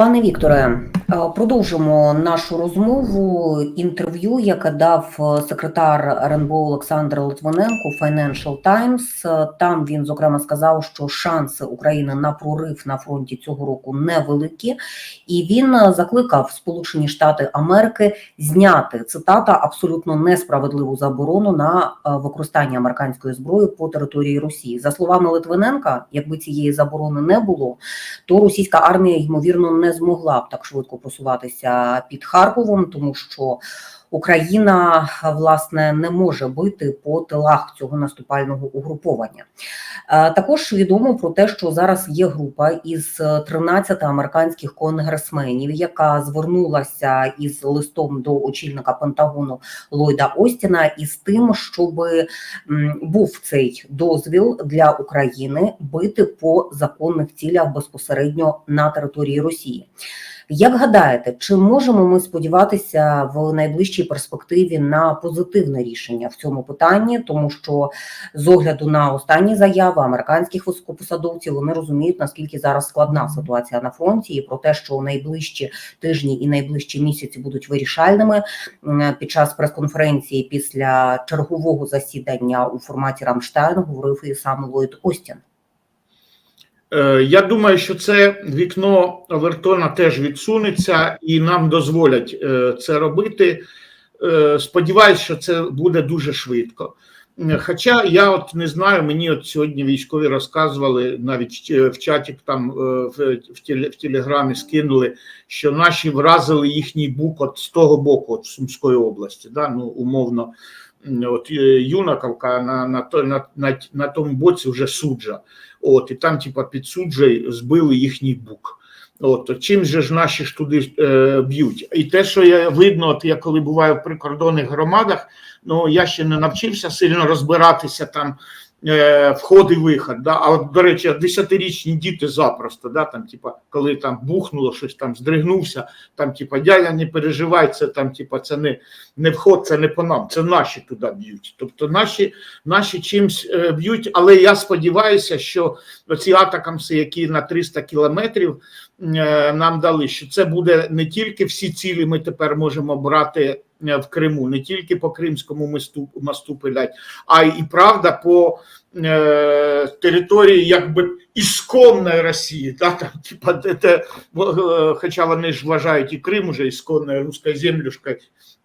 Пане Вікторе, продовжимо нашу розмову. Інтерв'ю, яке дав е, секретар РНБО Олександр Литвиненко Financial Times. Е, Там він зокрема сказав, що шанси України на прорив на фронті цього року невеликі, і він е, закликав Сполучені Штати Америки зняти цитата абсолютно несправедливу заборону на е, використання американської зброї по території Росії. За словами Литвиненка, якби цієї заборони не було, то російська армія ймовірно не змогла б так швидко просуватися під Харковом, тому що Україна власне не може бити по тилах цього наступального угруповання. Е, Також відомо про те, що зараз є група із 13 американських конгресменів, яка звернулася із листом до очільника Пентагону Ллойда Остіна із тим, щоб був цей дозвіл для України бити по законних цілях безпосередньо на території Росії. Як гадаєте, чи можемо ми сподіватися в найближчій перспективі на позитивне рішення в цьому питанні, тому що з огляду на останні заяви американських високопосадовців вони розуміють наскільки зараз складна ситуація на фронті, і про те, що найближчі тижні і найближчі місяці будуть вирішальними під час прес-конференції після чергового засідання у форматі Рамштайн говорив і сам Ллойд Остін. Е, Я думаю, що це вікно Овертона теж відсунеться і нам дозволять е, це робити. Е, Сподіваюсь, що це буде дуже швидко. Хоча я от не знаю, мені от сьогодні військові розказували, навіть в чаті там в телеграмі скинули, що наші вразили їхній бук от з того боку, от Сумської області, да, ну умовно. От е, Юнаковка на, на, на, на, на тому боці вже суджа. От, і там, типа, під суджей збили їхній бук. От, чим же ж наші ж туди е, б'ють? І те, що я видно, от я коли буваю в прикордонних громадах, ну я ще не навчився сильно розбиратися там вход і виход. Да? А от, до речі, десятирічні діти запросто, да? там, типа, коли там бухнуло щось там, здригнувся, там, типа, дядя, не переживай, це там, типа, це не, не вход, це не по нам, це наші туди б'ють. Тобто наші, наші чимсь е, б'ють, але я сподіваюся, що оці атакамси, які на 300 кілометрів е, нам дали, що це буде не тільки всі цілі, ми тепер можемо брати е, в Криму, не тільки по Кримському мосту, мосту пилять, а й правда по е, території якби ісконної Росії, да, там, типа, де, де, е, хоча вони ж вважають і Крим уже ісконною руською землюшкою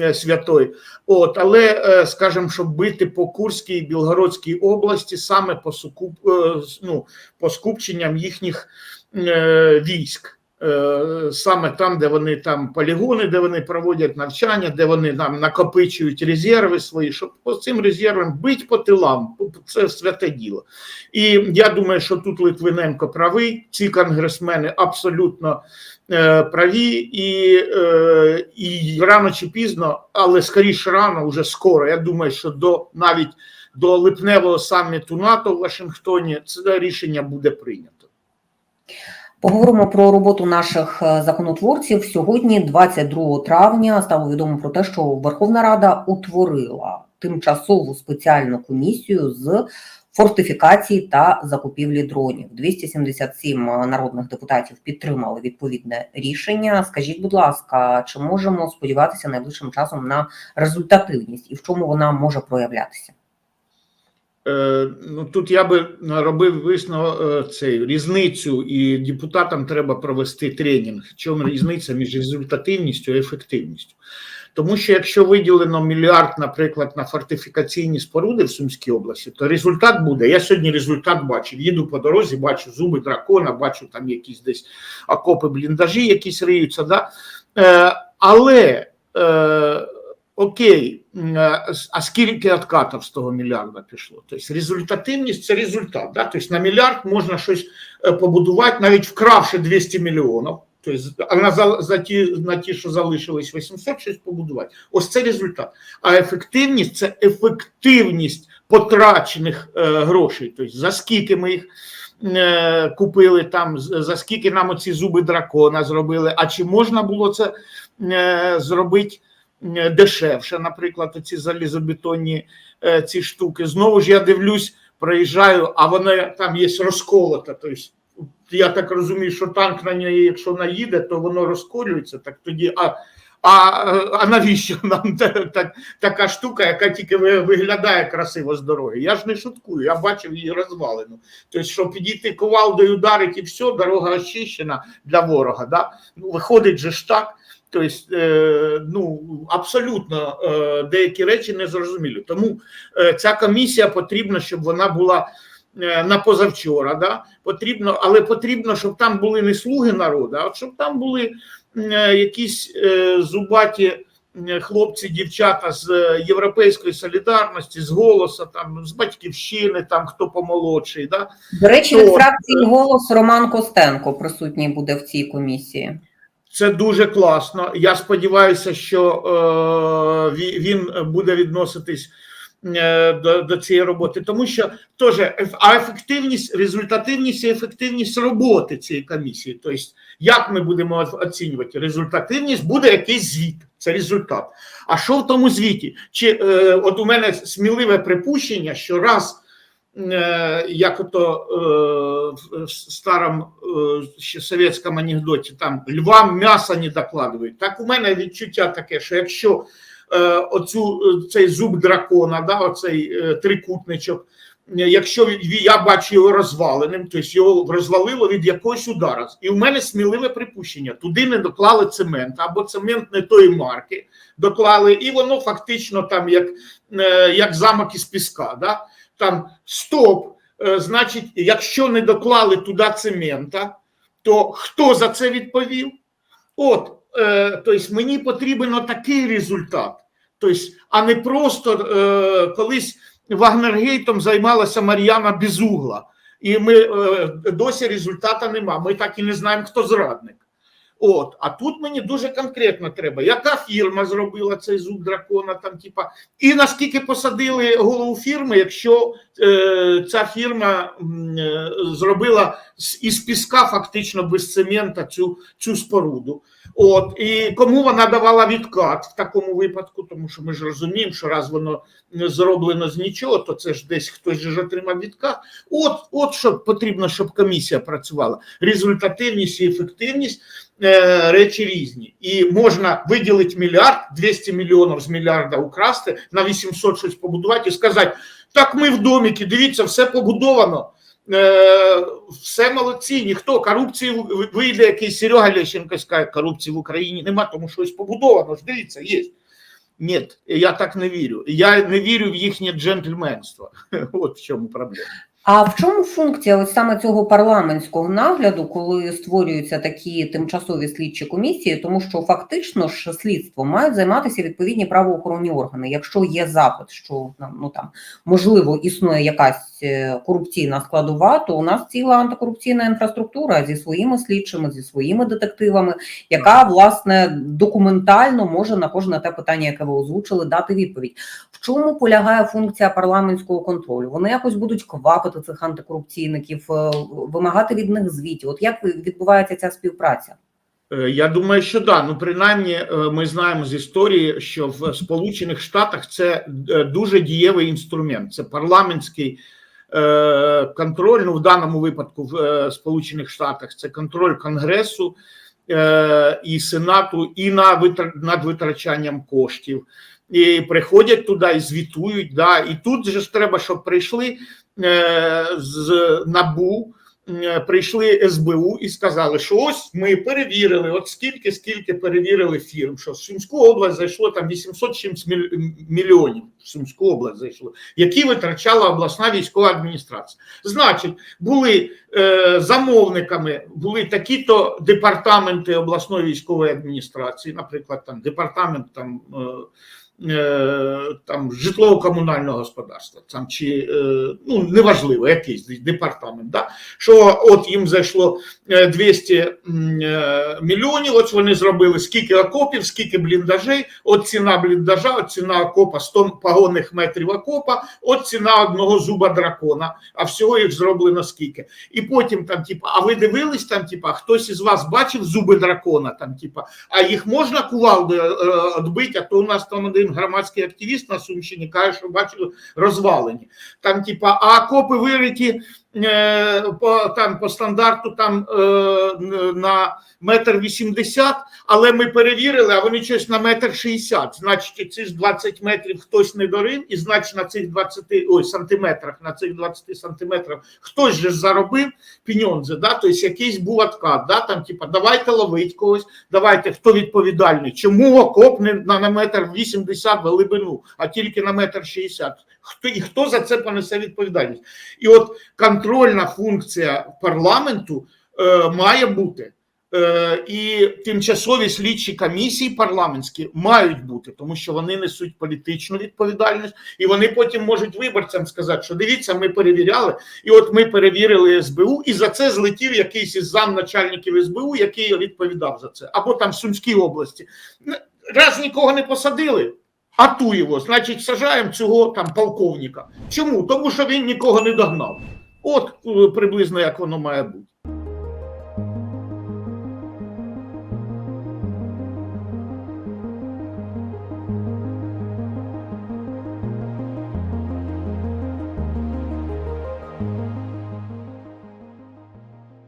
е, святою. От, але, е, скажімо, щоб бити по Курській і Білгородській області саме по, сукуп, е, ну, по скупченням їхніх е, військ. Е, Саме там, де вони там полігони, де вони проводять навчання, де вони там накопичують резерви свої, щоб по цим резервам бить по тилам, це святе діло. І я думаю, що тут Литвиненко правий, ці конгресмени абсолютно е, праві, і, е, і рано чи пізно, але скоріше рано, вже скоро. Я думаю, що до навіть до липневого саміту НАТО в Вашингтоні це рішення буде прийнято. Поговоримо про роботу наших е, законотворців. Сьогодні, 22 травня, стало відомо про те, що Верховна Рада утворила тимчасову спеціальну комісію з фортифікації та закупівлі дронів. 277 народних депутатів підтримали відповідне рішення. Скажіть, будь ласка, чи можемо сподіватися найближчим часом на результативність і в чому вона може проявлятися? Е, Ну тут я би робив висновок е, цей різницю, і депутатам треба провести тренінг. Чому різниця між результативністю і ефективністю? Тому що якщо виділено мільярд, наприклад, на фортифікаційні споруди в Сумській області, то результат буде. Я сьогодні результат бачив. Їду по дорозі, бачу зуби дракона, бачу там якісь десь окопи, бліндажі, якісь риються. Да? Е, але е, окей, а скільки откатів з того мільярда пішло? Тобто результативність це результат. Да? Тобто на мільярд можна щось е, побудувати, навіть вкравши 200 мільйонів. Тобто, а на, за, ті, на ті, що залишились 800, щось побудувати. Ось це результат. А ефективність це ефективність потрачених е, грошей. Тобто, за скільки ми їх е, купили там, за скільки нам оці зуби дракона зробили, а чи можна було це е, зробити е, дешевше, наприклад, ці залізобетонні е, ці штуки. Знову ж я дивлюсь, проїжджаю, а вони там є розколота, тобто я так розумію, що танк на неї, якщо наїде, то воно розколюється. Так тоді, а, а, а навіщо нам та, та, така штука, яка тільки виглядає красиво з дороги? Я ж не шуткую, я бачив її розвалену. Тобто, що підійти ковалдою, ударить і все, дорога очищена для ворога. Да? Ну, виходить же ж так. Тобто, ну абсолютно е, деякі речі не зрозумілі. Тому е, ця комісія потрібна, щоб вона була на позавчора. Да? Потрібно, але потрібно, щоб там були не слуги народу, а щоб там були якісь зубаті хлопці, дівчата з Європейської солідарності, з голоса, там з батьківщини, там хто помолодший. Да? До речі, від фракції голос Роман Костенко присутній буде в цій комісії. Це дуже класно. Я сподіваюся, що е, він буде відноситись е, до, до цієї роботи, тому що теж а ефективність, результативність і ефективність роботи цієї комісії. Тобто, як ми будемо оцінювати результативність, буде якийсь звіт. Це результат. А що в тому звіті? Чи е, от у мене сміливе припущення, що раз. Е, Як ото е, в старому е, ще совєтському анекдоті, там львам м'яса не докладують. Так у мене відчуття таке, що якщо оцю цей зуб дракона, да, оцей трикутничок, якщо я бачу його розваленим, тобто його розвалило від якогось удара. І в мене сміливе припущення: туди не доклали цемент, або цемент не тої марки доклали, і воно фактично там як, як замок із піска. Да? Там стоп. Е, Значить, якщо не доклали туди цемента, то хто за це відповів? От, е, тобто мені потрібен такий результат. Тобто, а не просто е, колись Вагнергейтом займалася Мар'яна Безугла, і ми е, досі результату нема. Ми так і не знаємо, хто зрадник. От, а тут мені дуже конкретно треба, яка фірма зробила цей зуб дракона, там, типа, і наскільки посадили голову фірми, якщо е, ця фірма е, зробила із піска, фактично без цемента цю, цю споруду. От, і кому вона давала відкат в такому випадку, тому що ми ж розуміємо, що раз воно зроблено з нічого, то це ж десь хтось же отримав відкат. От, от що потрібно, щоб комісія працювала. Результативність і ефективність речі різні. І можна виділити мільярд, 200 мільйонів з мільярда украсти, на 800 щось побудувати і сказати, так ми в доміки, дивіться, все побудовано. Е, все молодці, ніхто корупції вийде, якийсь Серега Лещенко скаже, корупції в Україні нема, тому щось побудовано. Ж дивіться, є. Ні, я так не вірю. Я не вірю в їхнє джентльменство. От в чому проблема. А в чому функція ось саме цього парламентського нагляду, коли створюються такі тимчасові слідчі комісії, тому що фактично ж слідством мають займатися відповідні правоохоронні органи. Якщо є запит, що ну там можливо існує якась е, корупційна складова, то у нас ціла антикорупційна інфраструктура зі своїми слідчими, зі своїми детективами, яка власне документально може на кожне те питання, яке ви озвучили, дати відповідь. В чому полягає функція парламентського контролю? Вони якось будуть квапити цих антикорупційників, е, вимагати від них звітів. От як відбувається ця співпраця? Е, Я думаю, що да. Ну, принаймні, е, ми знаємо з історії, що в Сполучених Штатах це дуже дієвий інструмент. Це парламентський контроль. Ну, в даному випадку в Сполучених Штатах це контроль Конгресу і Сенату, і на над витрачанням коштів. І приходять туди і звітують. Да. І тут же ж треба, щоб прийшли з НАБУ. Е, прийшли СБУ і сказали, що ось ми перевірили, от скільки, скільки перевірили фірм, що в Сумську область зайшло там 800 чимсь мільйонів в Сумську область зайшло, які витрачала обласна військова адміністрація. Значить, були е, замовниками, були такі-то департаменти обласної військової адміністрації, наприклад, там департамент там. Е, е, там житлово-комунального господарства, там чи е, ну неважливо, якийсь департамент, да? що от їм зайшло е, 200 е, мільйонів. От вони зробили скільки окопів, скільки бліндажей. От ціна бліндажа, от ціна окопа 100 погонних метрів окопа, от ціна одного зуба дракона. А всього їх зроблено скільки. І потім там, типа, а ви дивились там, типа, хтось із вас бачив зуби дракона? Там, типа, а їх можна кувалдою е, відбити, а то у нас там один громадський активіст на Сумщині каже, що бачили розвалені. Там, типа, а копи вириті по, там, по стандарту там, е, на метр вісімдесят, але ми перевірили, а вони щось на метр шістдесят. Значить, ці ж 20 метрів хтось не дорив, і значить на цих 20 ой, сантиметрах, на цих 20 сантиметрах хтось же заробив піньонзи, да? тобто якийсь був откат, да? там, типа, давайте ловить когось, давайте, хто відповідальний, чому окоп не на, на метр 80 глибину, а тільки на метр 60? Хто, і хто за це понесе відповідальність? І от контрольна функція парламенту е, має бути. Е, і тимчасові слідчі комісії парламентські мають бути, тому що вони несуть політичну відповідальність, і вони потім можуть виборцям сказати, що дивіться, ми перевіряли, і от ми перевірили СБУ, і за це злетів якийсь із замначальників СБУ, який відповідав за це, або там в Сумській області. Раз нікого не посадили, Атуєво, значить, сажаємо цього там полковника. Чому? Тому що він нікого не догнав. От е, приблизно як воно має бути.